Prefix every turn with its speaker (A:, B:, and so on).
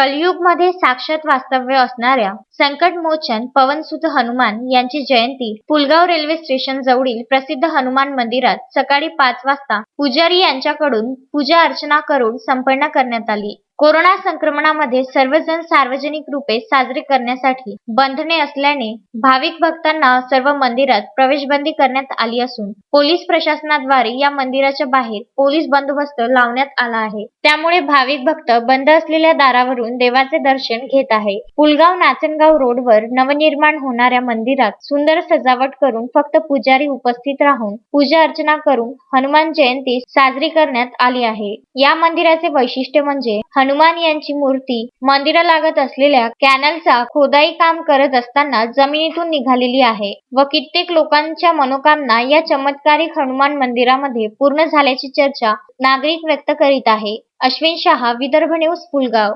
A: कलियुगमध्ये साक्षात वास्तव्य असणाऱ्या संकटमोचन पवनसुत हनुमान यांची जयंती पुलगाव रेल्वे स्टेशन जवळील प्रसिद्ध हनुमान मंदिरात सकाळी पाच वाजता पुजारी यांच्याकडून पूजा अर्चना करून संपन्न करण्यात आली. कोरोना संक्रमणामध्ये सर्वजण सार्वजनिक रूपे साजरे करण्यासाठी बंधने असल्याने भाविक भक्तांना सर्व मंदिरात प्रवेशबंदी करण्यात आली असून पोलीस प्रशासनाद्वारे या मंदिराच्या बाहेर पोलीस बंदोबस्त लावण्यात आला आहे. त्यामुळे भाविक भक्त बंद असलेल्या दारावरून देवाचे दर्शन घेत आहे. पुलगाव नाचनगाव रोडवर नवनिर्माण होणाऱ्या मंदिरात सुंदर सजावट करून फक्त पुजारी उपस्थित राहून पूजा अर्चना करून हनुमान जयंती साजरी करण्यात आली आहे. या मंदिराचे वैशिष्ट्य म्हणजे हनुमान यांची मूर्ती मंदिरालागत असलेल्या कॅनलचा खोदाई काम करत असताना जमिनीतून निघालेली आहे व कित्येक लोकांच्या मनोकामना या चमत्कारिक हनुमान मंदिरामध्ये पूर्ण झाल्याची चर्चा नागरिक व्यक्त करीत आहे. अश्विन शहा विदर्भ न्यूज पुलगाव